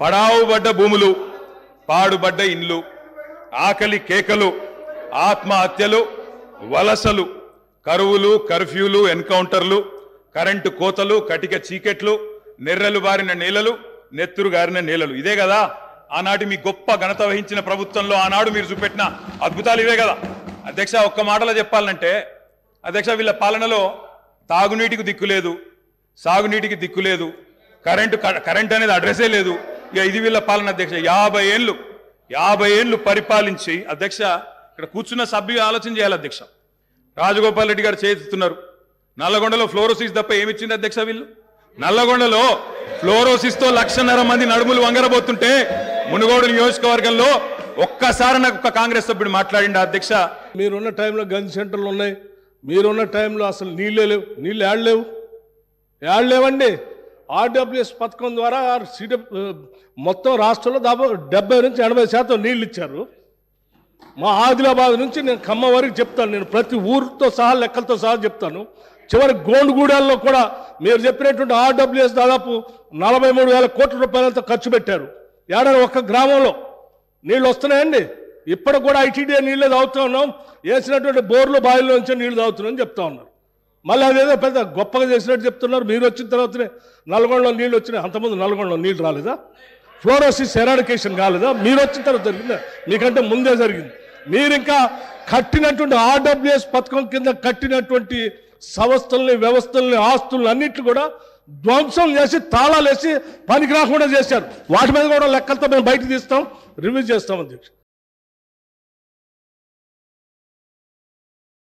పడావుబడ్డ భూములు పాడుబడ్డ ఇండ్లు ఆకలి కేకలు ఆత్మహత్యలు వలసలు కరువులు కర్ఫ్యూలు ఎన్కౌంటర్లు కరెంటు కోతలు కటిక చీకెట్లు నెర్రలు బారిన నేలలు నెత్తురు గారిన నేలలు. ఇదే కదా ఆనాటి మీ గొప్ప ఘనత వహించిన ప్రభుత్వంలో ఆనాడు మీరు చూపెట్టిన అద్భుతాలు ఇవే కదా. అధ్యక్ష ఒక్క మాటలో చెప్పాలంటే అధ్యక్ష వీళ్ళ పాలనలో తాగునీటికి దిక్కు లేదు సాగునీటికి దిక్కులేదు కరెంటు క- కరెంట్ అనేది అడ్రస్సే లేదు. ఇక ఇది వీళ్ళ పాలన అధ్యక్ష. యాభై ఏళ్ళు యాభై ఏళ్ళు పరిపాలించి అధ్యక్ష ఇక్కడ కూర్చున్న సభ్యులు ఆలోచన చేయాలి అధ్యక్ష. రాజగోపాల్ రెడ్డి గారు చేస్తున్నారు నల్లగొండలో ఫ్లోరోసిస్ తప్ప ఏమిచ్చింది అధ్యక్ష వీళ్ళు? నల్లగొండలో ఫ్లోరోసిస్తో లక్షన్నర మంది నడుములు వంగరబోతుంటే మునుగోడు నియోజకవర్గంలో ఒక్కసారి నాకు ఒక కాంగ్రెస్ సభ్యుడు మాట్లాడిండి అధ్యక్ష. మీరున్న టైంలో గంజ్ సెంటర్లు ఉన్నాయి. మీరున్న టైంలో అసలు నీళ్ళే లేవు. నీళ్ళు ఏడలేవు ఏడలేవండి ఆర్డబ్ల్యూఎస్ పథకం ద్వారా సిడ మొత్తం రాష్ట్రంలో దాదాపు డెబ్బై నుంచి ఎనభై శాతం నీళ్ళు ఇచ్చారు. మా ఆదిలాబాద్ నుంచి నేను ఖమ్మం వరకు చెప్తాను. నేను ప్రతి ఊరితో సహా లెక్కలతో సహా చెప్తాను. చివరి గోండుగూడెల్లో కూడా మీరు చెప్పినటువంటి ఆర్డబ్ల్యూఎస్ దాదాపు నలభై మూడు వేల కోట్ల రూపాయలతో ఖర్చు పెట్టారు. ఏడాది ఒక్క గ్రామంలో నీళ్ళు వస్తున్నాయండి. ఇప్పటికి కూడా ఐటీడీఏ నీళ్ళే తాగుతూ ఉన్నాం. వేసినటువంటి బోర్లు బావిలో నుంచి నీళ్ళు తాగుతున్నాం చెప్తా ఉన్నారు మళ్ళీ అదేదో పెద్ద గొప్పగా చేసినట్టు చెప్తున్నారు. మీరు వచ్చిన తర్వాతనే నల్గొండలో నీళ్ళు వచ్చినాయి. అంతకుముందు నల్గొండలో నీళ్ళు రాలేదా? ఫ్లోరోసిస్ ఎరాడికేషన్ కాలేదా? మీరు వచ్చిన తర్వాత జరిగిందా? మీకంటే ముందే జరిగింది. మీరు ఇంకా కట్టినటువంటి ఆర్డబ్ల్యూఎస్ పథకం కింద కట్టినటువంటి సంస్థల్ని వ్యవస్థల్ని ఆస్తుల్ని అన్నిట్లు కూడా ధ్వంసం చేసి తాళాలు వేసి పనికి రాకుండా చేశారు. వాటి మీద కూడా లెక్కలతో మేము బయట తీస్తాం. రివ్యూ చేస్తాం అధ్యక్ష.